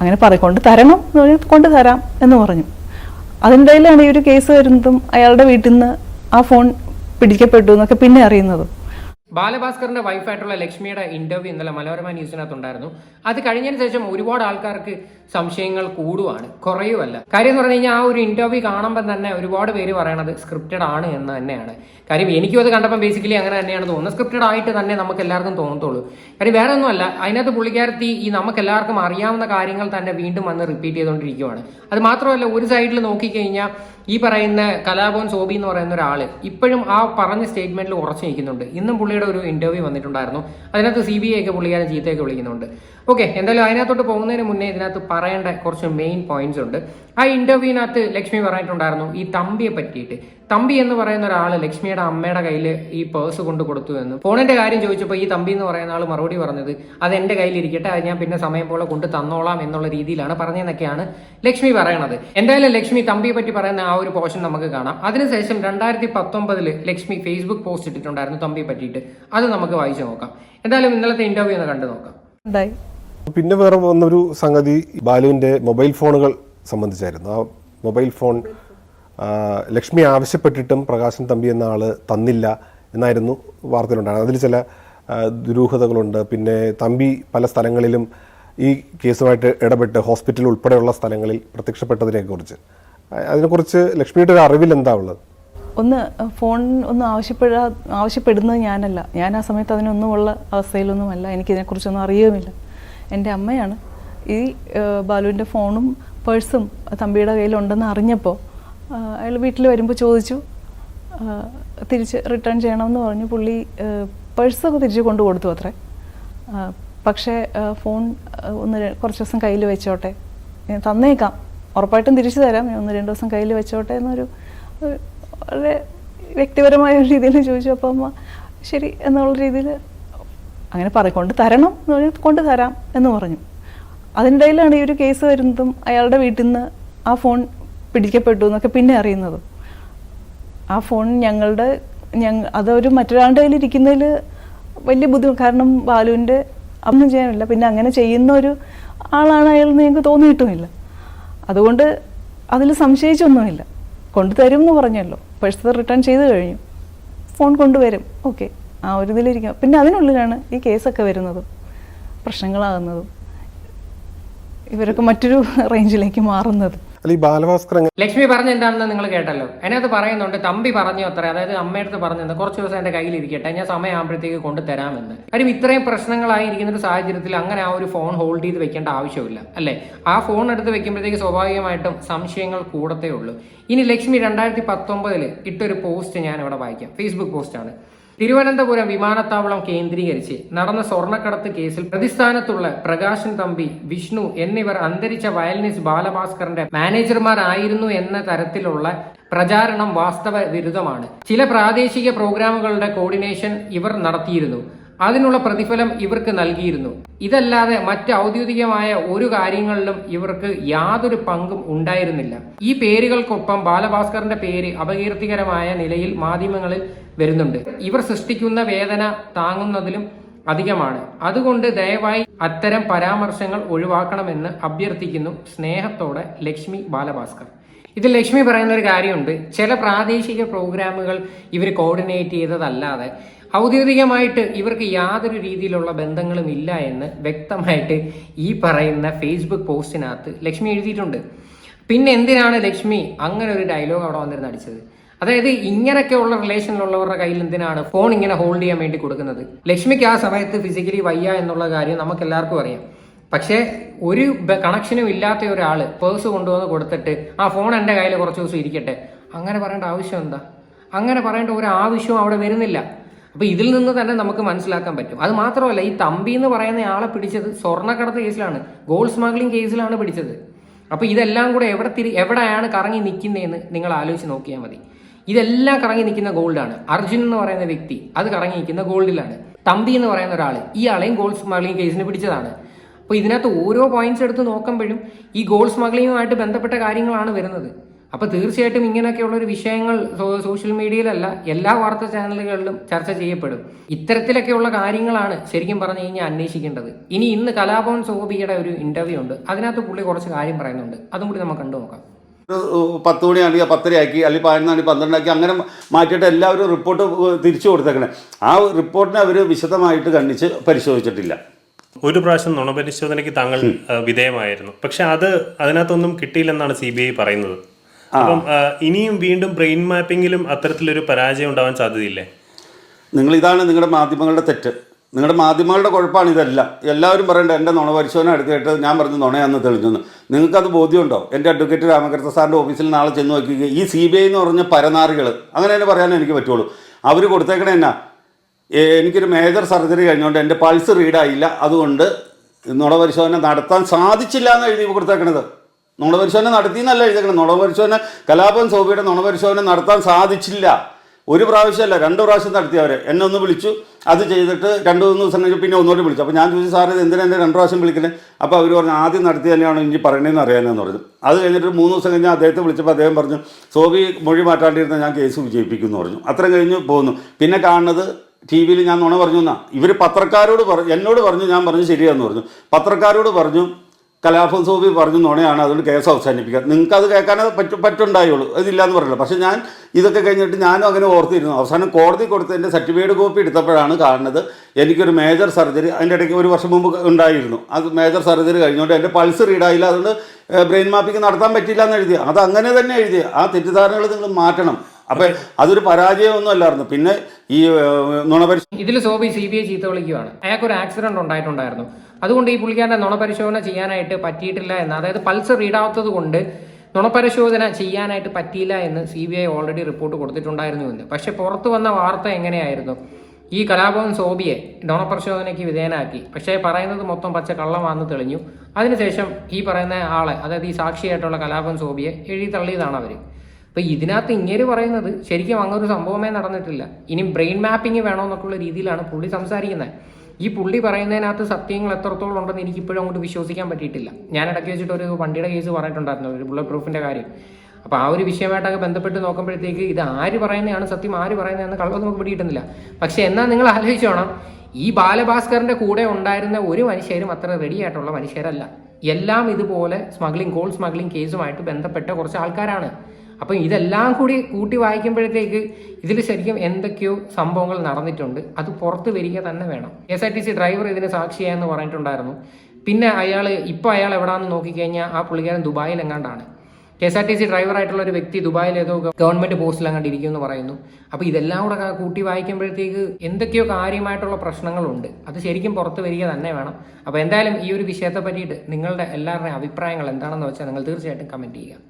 അങ്ങനെ പറ കൊണ്ട് തരണം എന്ന് കൊണ്ട് തരാം എന്ന് പറഞ്ഞു. അതിന്റെ ഈ ഒരു കേസ് വരുന്നതും അയാളുടെ വീട്ടിൽ നിന്ന് ആ ഫോൺ പിടിക്കപ്പെട്ടു എന്നൊക്കെ പിന്നെ അറിയുന്നതും. ബാലഭാസ്കറിന്റെ വൈഫായിട്ടുള്ള ലക്ഷ്മിയുടെ ഇന്റർവ്യൂ ഇന്നലെ മനോരമ ന്യൂസിനകത്തുണ്ടായിരുന്നു അത് കഴിഞ്ഞതിന് ശേഷം ഒരുപാട് ആൾക്കാർക്ക് സംശയങ്ങൾ കൂടുവാണ്. കുറയുമല്ല കാര്യം എന്ന് പറഞ്ഞു കഴിഞ്ഞാൽ ആ ഒരു ഇന്റർവ്യൂ കാണുമ്പോൾ തന്നെ ഒരുപാട് പേര് പറയണത് സ്ക്രിപ്റ്റഡ് ആണ് എന്ന് തന്നെയാണ്. കാര്യം എനിക്കും അത് കണ്ടപ്പോൾ ബേസിക്കലി അങ്ങനെ തന്നെയാണ് തോന്നുന്നത് സ്ക്രിപ്റ്റഡ് ആയിട്ട് തന്നെ നമുക്ക് എല്ലാവർക്കും തോന്നത്തുള്ളൂ. കാര്യം വേറെ ഒന്നുമല്ല അതിനകത്ത് പുള്ളിക്കാരത്തി ഈ നമുക്ക് എല്ലാവർക്കും അറിയാവുന്ന കാര്യങ്ങൾ തന്നെ വീണ്ടും വന്ന് റിപ്പീറ്റ് ചെയ്തുകൊണ്ടിരിക്കുകയാണ് അത് മാത്രമല്ല ഒരു സൈഡിൽ നോക്കിക്കഴിഞ്ഞാൽ ഈ പറയുന്ന കലാഭവൻ സോബി എന്ന് പറയുന്ന ഒരാൾ ഇപ്പോഴും ആ പറഞ്ഞ സ്റ്റേറ്റ്മെന്റിൽ ഉറച്ചു നിൽക്കുന്നുണ്ട്. ഇന്നും പുള്ളിയുടെ ഒരു ഇന്റർവ്യൂ വന്നിട്ടുണ്ടായിരുന്നു. അതിനകത്ത് സി ബി ഐ ഒക്കെ പുള്ളിക്കാരൻ ചീത്തയൊക്കെ വിളിക്കുന്നുണ്ട്. ഓക്കെ എന്തായാലും അതിനകത്തോട്ട് പോകുന്നതിന് മുന്നേ ഇതിനകത്ത് പറയേണ്ട കുറച്ച് മെയിൻ പോയിന്റ്സ് ഉണ്ട്. ആ ഇന്റർവ്യൂവിനകത്ത് ലക്ഷ്മി പറഞ്ഞിട്ടുണ്ടായിരുന്നു ഈ തമ്പിയെ പറ്റിയിട്ട്. തമ്പി എന്ന് പറയുന്ന ഒരാൾ ലക്ഷ്മിയുടെ അമ്മയുടെ കയ്യിൽ ഈ പേഴ്സ് കൊണ്ട് കൊടുത്തു എന്ന്. ഫോണിന്റെ കാര്യം ചോദിച്ചപ്പോൾ ഈ തമ്പി എന്ന് പറയുന്ന ആൾ മറുപടി പറഞ്ഞത് അത് എന്റെ കയ്യിൽ ഇരിക്കട്ടെ അത് ഞാൻ പിന്നെ സമയം പോലെ കൊണ്ട് തന്നോളാം എന്നുള്ള രീതിയിലാണ് പറഞ്ഞതെന്നൊക്കെയാണ് ലക്ഷ്മി പറയണത്. എന്തായാലും ലക്ഷ്മി തമ്പിയെ പറ്റി പറയുന്ന ആ ഒരു പോർഷൻ നമുക്ക് കാണാം. അതിനുശേഷം രണ്ടായിരത്തി പത്തൊമ്പതിൽ ലക്ഷ്മി ഫേസ്ബുക്ക് പോസ്റ്റ് ഇട്ടിട്ടുണ്ടായിരുന്നു തമ്പിയെ പറ്റിയിട്ട്. അത് നമുക്ക് വായിച്ചു നോക്കാം. എന്തായാലും ഇന്നലത്തെ ഇന്റർവ്യൂ ഒന്ന് കണ്ടു നോക്കാം. പിന്നെ വേറെ വന്നൊരു സംഗതി ബാലുവിന്റെ മൊബൈൽ ഫോണുകൾ സംബന്ധിച്ചായിരുന്നു. ആ മൊബൈൽ ഫോൺ ലക്ഷ്മി ആവശ്യപ്പെട്ടിട്ടും പ്രകാശൻ തമ്പി എന്ന ആൾ തന്നില്ല എന്നായിരുന്നു വാർത്തയിലുണ്ടായിരുന്നത്. അതിൽ ചില ദുരൂഹതകളുണ്ട്. പിന്നെ തമ്പി പല സ്ഥലങ്ങളിലും ഈ കേസുമായിട്ട് ഇടപെട്ട് ഹോസ്പിറ്റൽ ഉൾപ്പെടെയുള്ള സ്ഥലങ്ങളിൽ പ്രത്യക്ഷപ്പെട്ടതിനെ കുറിച്ച് അതിനെക്കുറിച്ച് ലക്ഷ്മിയുടെ ഒരു അറിവിൽ എന്താ ഉള്ളത്? ഒന്ന് ഫോൺ ഒന്ന് ആവശ്യപ്പെടാ ആവശ്യപ്പെടുന്നത് ഞാനല്ല. ഞാൻ ആ സമയത്ത് അതിനൊന്നുമുള്ള അവസ്ഥയിലൊന്നുമല്ല. എനിക്കിതിനെക്കുറിച്ചൊന്നും അറിയുമില്ല എന്റെ അമ്മയാണ് ഈ ബാലുവിന്റെ ഫോണും പേഴ്സും തമ്പിയുടെ കയ്യിലുണ്ടെന്ന് അറിഞ്ഞപ്പോൾ അയാൾ വീട്ടിൽ വരുമ്പോൾ ചോദിച്ചു തിരിച്ച് റിട്ടേൺ ചെയ്യണമെന്ന് പറഞ്ഞു. പുള്ളി പേഴ്സൊക്കെ തിരിച്ച് കൊണ്ടു കൊടുത്തു അത്രേ പക്ഷേ ഫോൺ ഒന്ന് കുറച്ച് ദിവസം കയ്യിൽ വെച്ചോട്ടെ. ഞാൻ തന്നേക്കാം. ഉറപ്പായിട്ടും തിരിച്ചു തരാം. ഒന്ന് രണ്ട് ദിവസം കയ്യിൽ വെച്ചോട്ടെ എന്നൊരു വളരെ വ്യക്തിപരമായ ഒരു രീതിയിൽ ചോദിച്ചു അപ്പോൾ അമ്മ ശരി എന്നുള്ള രീതിയിൽ അങ്ങനെ പറ കൊണ്ട് തരണം എന്ന് പറഞ്ഞാൽ കൊണ്ട് തരാം എന്ന് പറഞ്ഞു. അതിന്റെ ഇടയിലാണ് ഈ ഒരു കേസ് വരുന്നതും അയാളുടെ വീട്ടിൽ നിന്ന് ആ ഫോൺ പിടിക്കപ്പെട്ടു എന്നൊക്കെ പിന്നെ അറിയുന്നതും. ആ ഫോൺ ഞങ്ങളുടെ ഞങ്ങ അതൊരു മറ്റൊരാളുടെ കയ്യിൽ ഇരിക്കുന്നതിൽ വലിയ ബുദ്ധിമുട്ട് കാരണം ബാലുവിന്റെ ഒന്നും ചെയ്യാനില്ല. പിന്നെ അങ്ങനെ ചെയ്യുന്ന ഒരു ആളാണ് അയാളെന്ന് ഞങ്ങൾക്ക് തോന്നിയിട്ടുമില്ല. അതുകൊണ്ട് അതിൽ സംശയിച്ചൊന്നുമില്ല. കൊണ്ടുതരും എന്ന് പറഞ്ഞല്ലോ. പേഴ്സ് റിട്ടേൺ ചെയ്ത് കഴിഞ്ഞു. ഫോൺ കൊണ്ടുവരും. ഓക്കെ ആ ഒരു ഇതിലിരിക്കുക പിന്നെ അതിനുള്ളിലാണ് ഈ കേസൊക്കെ വരുന്നതും പ്രശ്നങ്ങളാകുന്നതും ഇവരൊക്കെ മറ്റൊരു റേഞ്ചിലേക്ക് മാറുന്നതും. അല്ല ഈ ബാലഭാസ്കർ ലക്ഷ്മി പറഞ്ഞ എന്താണെന്ന് നിങ്ങൾ കേട്ടല്ലോ. അതിനകത്ത് പറയുന്നുണ്ട് തമ്പി പറഞ്ഞു അത്ര. അതായത് അമ്മയടുത്ത് പറഞ്ഞത് കുറച്ച് ദിവസം എന്റെ കയ്യിൽ ഇരിക്കട്ടെ ഞാൻ സമയമാകുമ്പോഴത്തേക്ക് കൊണ്ടുതരാമെന്ന് കാര്യം ഇത്രയും പ്രശ്നങ്ങളായിരിക്കുന്ന ഒരു സാഹചര്യത്തിൽ അങ്ങനെ ആ ഒരു ഫോൺ ഹോൾഡ് ചെയ്ത് വെക്കേണ്ട ആവശ്യമില്ല അല്ലേ? ആ ഫോൺ എടുത്ത് വെക്കുമ്പോഴത്തേക്ക് സ്വാഭാവികമായിട്ടും സംശയങ്ങൾ കൂടത്തേ ഉള്ളൂ. ഇനി ലക്ഷ്മി രണ്ടായിരത്തി പത്തൊമ്പതിൽ ഇട്ടൊരു പോസ്റ്റ് ഞാൻ ഇവിടെ വായിക്കാം. ഫേസ്ബുക്ക് പോസ്റ്റാണ്. തിരുവനന്തപുരം വിമാനത്താവളം കേന്ദ്രീകരിച്ച് നടന്ന സ്വർണക്കടത്ത് കേസിൽ പ്രതിസ്ഥാനത്തുള്ള പ്രകാശൻ തമ്പി വിഷ്ണു എന്നിവർ അന്തരിച്ച വയലിനിസ്റ്റ് ബാലഭാസ്കറിന്റെ മാനേജർമാരായിരുന്നു എന്ന തരത്തിലുള്ള പ്രചാരണം വാസ്തവ വിരുദ്ധമാണ്. ചില പ്രാദേശിക പ്രോഗ്രാമുകളുടെ കോർഡിനേഷൻ ഇവർ നടത്തിയിരുന്നു. അതിനുള്ള പ്രതിഫലം ഇവർക്ക് നൽകിയിരുന്നു. ഇതല്ലാതെ മറ്റ് ഔദ്യോഗികമായ ഒരു കാര്യങ്ങളിലും ഇവർക്ക് യാതൊരു പങ്കും ഉണ്ടായിരുന്നില്ല. ഈ പേരുകൾക്കൊപ്പം ബാലഭാസ്കറിന്റെ പേര് അപകീർത്തികരമായ നിലയിൽ മാധ്യമങ്ങളിൽ വരുന്നുണ്ട്. ഇവർ സൃഷ്ടിക്കുന്ന വേദന താങ്ങുന്നതിലും അധികമാണ്. അതുകൊണ്ട് ദയവായി അത്തരം പരാമർശങ്ങൾ ഒഴിവാക്കണമെന്ന് അഭ്യർത്ഥിക്കുന്നു സ്നേഹത്തോടെ ലക്ഷ്മി ബാലഭാസ്കർ. ഇതിൽ ലക്ഷ്മി പറയുന്ന ഒരു കാര്യമുണ്ട്. ചില പ്രാദേശിക പ്രോഗ്രാമുകൾ ഇവർ കോർഡിനേറ്റ് ചെയ്തതല്ലാതെ ഔദ്യോഗികമായിട്ട് ഇവർക്ക് യാതൊരു രീതിയിലുള്ള ബന്ധങ്ങളും ഇല്ല എന്ന് വ്യക്തമായിട്ട് ഈ പറയുന്ന ഫേസ്ബുക്ക് പോസ്റ്റിനകത്ത് ലക്ഷ്മി എഴുതിയിട്ടുണ്ട്. പിന്നെ എന്തിനാണ് ലക്ഷ്മി അങ്ങനെ ഒരു ഡയലോഗ് അവിടെ വന്നിരുന്ന് അടിച്ചത്? അതായത് ഇങ്ങനെയൊക്കെയുള്ള റിലേഷനിലുള്ളവരുടെ കയ്യിൽ എന്തിനാണ് ഫോൺ ഇങ്ങനെ ഹോൾഡ് ചെയ്യാൻ വേണ്ടി കൊടുക്കുന്നത്? ലക്ഷ്മിക്ക് ആ സമയത്ത് ഫിസിക്കലി വയ്യ എന്നുള്ള കാര്യം നമുക്ക് എല്ലാവർക്കും അറിയാം. പക്ഷേ ഒരു കണക്ഷനും ഇല്ലാത്ത ഒരാൾ പേഴ്സ് കൊണ്ടുവന്ന് കൊടുത്തിട്ട് ആ ഫോൺ എന്റെ കയ്യിൽ കുറച്ച് ദിവസം ഇരിക്കട്ടെ. അങ്ങനെ പറയേണ്ട ആവശ്യം എന്താ? അങ്ങനെ പറയേണ്ട ഒരു ആവശ്യവും അവിടെ വരുന്നില്ല. അപ്പൊ ഇതിൽ നിന്ന് തന്നെ നമുക്ക് മനസ്സിലാക്കാൻ പറ്റും. അത് മാത്രമല്ല ഈ തമ്പി എന്ന് പറയുന്ന ആളെ പിടിച്ചത് സ്വർണക്കടത്ത് കേസിലാണ്. ഗോൾഡ് സ്മഗ്ലിംഗ് കേസിലാണ് പിടിച്ചത്. അപ്പോൾ ഇതെല്ലാം കൂടെ എവിടെ തിരി എവിടെയാണ് കറങ്ങി നിൽക്കുന്നതെന്ന് നിങ്ങൾ ആലോചിച്ച് നോക്കിയാൽ മതി. ഇതെല്ലാം കറങ്ങി നിൽക്കുന്ന ഗോൾഡാണ്. അർജുൻ എന്ന് പറയുന്ന വ്യക്തി അത് കറങ്ങി നിൽക്കുന്ന ഗോൾഡിലാണ്. തമ്പി എന്ന് പറയുന്ന ഒരാൾ ഈ ആളെയും ഗോൾഡ് സ്മഗ്ലിംഗ് കേസിന് പിടിച്ചതാണ്. അപ്പോൾ ഇതിനകത്ത് ഓരോ പോയിന്റ്സ് എടുത്ത് നോക്കുമ്പോഴും ഈ ഗോൾഡ് സ്മഗ്ലിങ്ങുമായിട്ട് ബന്ധപ്പെട്ട കാര്യങ്ങളാണ് വരുന്നത്. അപ്പോൾ തീർച്ചയായിട്ടും ഇങ്ങനെയൊക്കെയുള്ള ഒരു വിഷയങ്ങൾ സോഷ്യൽ മീഡിയയിലല്ല എല്ലാ വാർത്താ ചാനലുകളിലും ചർച്ച ചെയ്യപ്പെടും. ഇത്തരത്തിലൊക്കെയുള്ള കാര്യങ്ങളാണ് ശരിക്കും പറഞ്ഞു കഴിഞ്ഞാൽ അന്വേഷിക്കേണ്ടത്. ഇനി ഇന്ന് കലാഭവൻ സോബിയുടെ ഒരു ഇന്റർവ്യൂ ഉണ്ട്. അതിനകത്ത് പുള്ളി കുറച്ച് കാര്യം പറയുന്നുണ്ട്. അതും കൂടി നമുക്ക് കണ്ടു നോക്കാം. ഒരു പത്ത് മണിയാണെങ്കിൽ പത്തരയാക്കി അല്ലെങ്കിൽ പതിനൊന്ന് മണി പന്ത്രണ്ടാക്കി അങ്ങനെ മാറ്റിയിട്ട് എല്ലാവരും റിപ്പോർട്ട് തിരിച്ചു കൊടുത്തേക്കണേ. ആ റിപ്പോർട്ടിനെ അവർ വിശദമായിട്ട് കണ്ണിച്ച് പരിശോധിച്ചിട്ടില്ല. ഒരു പ്രാവശ്യം നുണപരിശോധനയ്ക്ക് താങ്കൾ വിധേയമായിരുന്നു. പക്ഷെ അത് അതിനകത്തൊന്നും കിട്ടിയില്ലെന്നാണ് സി ബി ഐ പറയുന്നത്. അപ്പം ഇനിയും വീണ്ടും ബ്രെയിൻ മാപ്പിങ്ങിലും അത്തരത്തിലൊരു പരാജയം ഉണ്ടാവാൻ സാധ്യതയില്ലേ? നിങ്ങൾ ഇതാണ് നിങ്ങളുടെ മാധ്യമങ്ങളുടെ തെറ്റ്. നിങ്ങളുടെ മാധ്യമങ്ങളുടെ കുഴപ്പമാണ് ഇതെല്ലാം. എല്ലാവരും പറയേണ്ടത് എന്റെ നുണ പരിശോധന അടുത്തിട്ട് ഞാൻ പറഞ്ഞു നുണയാണെന്ന് തെളിഞ്ഞെന്ന്. നിങ്ങൾക്കത് ബോധ്യമുണ്ടോ? എന്റെ അഡ്വക്കേറ്റ് രാമകൃഷ്ണ സാറിന്റെ ഓഫീസിൽ നാളെ ചെന്ന് നോക്കിക്കുക ഈ സി ബി ഐ എന്ന് പറഞ്ഞ പരനാറികൾ അങ്ങനെ തന്നെ പറയാനേ എനിക്ക് പറ്റുള്ളൂ. അവർ കൊടുത്തേക്കണേ എന്നാ? എനിക്കൊരു മേജർ സർജറി കഴിഞ്ഞുകൊണ്ട് എന്റെ പൾസ് റീഡായില്ല. അതുകൊണ്ട് നുണ പരിശോധന നടത്താൻ സാധിച്ചില്ല എന്ന് എഴുതി കൊടുത്തേക്കണത്. നുണപരിശോധന നടത്തി എന്നല്ല എഴുതേക്കണം നുണപരിശോധന കലാപം സോബിയുടെ നുണപരിശോധന നടത്താൻ സാധിച്ചില്ല. ഒരു പ്രാവശ്യമല്ല രണ്ട് പ്രാവശ്യം നടത്തി അവരെ. എന്നെ ഒന്ന് വിളിച്ചു അത് ചെയ്തിട്ട് രണ്ട് മൂന്ന് ദിവസം കഴിഞ്ഞ് പിന്നെ ഒന്നുകൂടി വിളിച്ചു. അപ്പോൾ ഞാൻ ചോദിച്ചു സാറേ എന്തിനാ എന്നെ രണ്ട് പ്രാവശ്യം വിളിക്കണേ? അപ്പോൾ അവർ പറഞ്ഞു ആദ്യം നടത്തി തന്നെയാണ് ഇനി പറയണേന്ന് അറിയാനെന്ന് പറഞ്ഞു. അത് കഴിഞ്ഞിട്ട് മൂന്ന് ദിവസം കഴിഞ്ഞ് അദ്ദേഹത്തെ വിളിച്ചപ്പോൾ അദ്ദേഹം പറഞ്ഞു സോബി മൊഴി മാറ്റാണ്ടിരുന്ന ഞാൻ കേസ് വിജയിപ്പിക്കും എന്ന് പറഞ്ഞു. അത്രയും കഴിഞ്ഞ് പോകുന്നു. പിന്നെ കാണുന്നത് ടി വിയിൽ ഞാൻ നുണ പറഞ്ഞു എന്നാ ഇവർ പത്രക്കാരോട് പറഞ്ഞു എന്നോട് പറഞ്ഞു ഞാൻ പറഞ്ഞു ശരിയാന്ന് പറഞ്ഞു. പത്രക്കാരോട് പറഞ്ഞു കലാഭവൻ സോബി പറഞ്ഞു നോണയാണ് അതുകൊണ്ട് കേസ് അവസാനിപ്പിക്കുക. നിങ്ങൾക്ക് അത് കേൾക്കാനേ പറ്റും പറ്റുണ്ടായുള്ളൂ. അതില്ലാന്ന് പറയില്ല പക്ഷേ ഞാൻ ഇതൊക്കെ കഴിഞ്ഞിട്ട് ഞാനും അങ്ങനെ ഓർത്തിരുന്നു. അവസാനം കോടതി കൊടുത്തതിന്റെ സർട്ടിഫിക്കറ്റ് കോപ്പി എടുത്തപ്പോഴാണ് കാണുന്നത് എനിക്കൊരു മേജർ സർജറി അതിന്റെ ഇടയ്ക്ക് ഒരു വർഷം മുമ്പ് ഉണ്ടായിരുന്നു. അത് മേജർ സർജറി കഴിഞ്ഞുകൊണ്ട് എന്റെ പൾസ് റീഡായില്ല. അതുകൊണ്ട് ബ്രെയിൻ മാപ്പിംഗ് നടത്താൻ പറ്റില്ല എന്ന് എഴുതി അത് അങ്ങനെ തന്നെ എഴുതി ആ തെറ്റിദ്ധാരണകൾ നിങ്ങൾ മാറ്റണം. അപ്പം അതൊരു പരാജയമൊന്നും അല്ലായിരുന്നു. പിന്നെ ഈ നുണപരിശോധന ഇതിൽ സോബി സി ബി ഐ ചീത്ത വിളിക്കുകയാണ് അയാൾക്ക് ഒരു ആക്സിഡന്റ് ഉണ്ടായിട്ടുണ്ടായിരുന്നു. അതുകൊണ്ട് ഈ പുള്ളിക്കാരന്റെ നുണപരിശോധന ചെയ്യാനായിട്ട് പറ്റിയിട്ടില്ല എന്ന്. അതായത് പൾസ് റീഡാവാത്തത് കൊണ്ട് നുണപരിശോധന ചെയ്യാനായിട്ട് പറ്റിയില്ല എന്ന് C B I already report കൊടുത്തിട്ടുണ്ടായിരുന്നു എന്ന്. പക്ഷെ പുറത്തു വന്ന വാർത്ത എങ്ങനെയായിരുന്നു? ഈ കലാഭവൻ സോബിയെ നുണപരിശോധനയ്ക്ക് വിധേയനാക്കി. പക്ഷേ പറയുന്നത് മൊത്തം പച്ച കള്ളമാണെന്ന് തെളിഞ്ഞു. അതിനുശേഷം ഈ പറയുന്ന ആളെ അതായത് ഈ സാക്ഷിയായിട്ടുള്ള കലാഭവൻ സോബിയെ എഴുതി തള്ളിയതാണ് അവർ അപ്പോൾ ഇതിനകത്ത് ഇങ്ങനെ പറയുന്നത് ശരിക്കും അങ്ങനെ ഒരു സംഭവമേ നടന്നിട്ടില്ല. ഇനി ബ്രെയിൻ മാപ്പിംഗ് വേണമെന്നൊക്കെയുള്ള രീതിയിലാണ് പുള്ളി സംസാരിക്കുന്നത്. ഈ പുള്ളി പറയുന്നതിനകത്ത് സത്യങ്ങൾ എത്രത്തോളം ഉണ്ടെന്ന് എനിക്ക് ഇപ്പോഴും അങ്ങോട്ട് വിശ്വസിക്കാൻ പറ്റിയിട്ടില്ല. ഞാൻ ഇടയ്ക്ക് വെച്ചിട്ട് ഒരു വണ്ടിയുടെ കേസ് പറഞ്ഞിട്ടുണ്ടായിരുന്നു ഒരു ബുള്ളറ്റ് പ്രൂഫിന്റെ കാര്യം. അപ്പോൾ ആ ഒരു വിഷയമായിട്ടൊക്കെ ബന്ധപ്പെട്ട് നോക്കുമ്പോഴത്തേക്ക് ഇത് ആര് പറയുന്നതാണ് സത്യം ആര് പറയുന്നതെന്ന് കള്ളത് നമുക്ക് പിടിയിട്ടുന്നില്ല പക്ഷേ എന്നാൽ നിങ്ങൾ ആലോചിച്ചോണം ഈ ബാലഭാസ്കറിന്റെ കൂടെ ഉണ്ടായിരുന്ന ഒരു മനുഷ്യരും അത്ര റെഡി ആയിട്ടുള്ള മനുഷ്യരല്ല. എല്ലാം ഇതുപോലെ സ്മഗ്ലിംഗ് ഗോൾഡ് സ്മഗ്ലിംഗ് കേസുമായിട്ട് ബന്ധപ്പെട്ട കുറച്ച് ആൾക്കാരാണ്. അപ്പം ഇതെല്ലാം കൂടി കൂട്ടി വായിക്കുമ്പോഴത്തേക്ക് ഇതിൽ ശരിക്കും എന്തൊക്കെയോ സംഭവങ്ങൾ നടന്നിട്ടുണ്ട്. അത് പുറത്ത് വരിക തന്നെ വേണം. S R T C driver ഇതിന് സാക്ഷിയായെന്ന് പറഞ്ഞിട്ടുണ്ടായിരുന്നു. പിന്നെ അയാൾ ഇപ്പോൾ അയാൾ എവിടാന്ന് നോക്കിക്കഴിഞ്ഞാൽ ആ പുള്ളിക്കാരൻ ദുബായിൽ എങ്ങാണ്ടാണ് K S R T C ഡ്രൈവറായിട്ടുള്ള ഒരു വ്യക്തി ദുബായിൽ ഏതോ ഗവൺമെന്റ് പോസ്റ്റിൽ അങ്ങോട്ട് ഇരിക്കുമെന്ന് പറയുന്നു. അപ്പോൾ ഇതെല്ലാം കൂടെ കൂട്ടി വായിക്കുമ്പോഴത്തേക്ക് എന്തൊക്കെയോ കാര്യമായിട്ടുള്ള പ്രശ്നങ്ങളുണ്ട്. അത് ശരിക്കും പുറത്തു വരിക തന്നെ വേണം. അപ്പോൾ എന്തായാലും ഈ ഒരു വിഷയത്തെ പറ്റിയിട്ട് നിങ്ങളുടെ എല്ലാവരുടെയും അഭിപ്രായങ്ങൾ എന്താണെന്ന് വെച്ചാൽ നിങ്ങൾ തീർച്ചയായിട്ടും കമന്റ് ചെയ്യുക.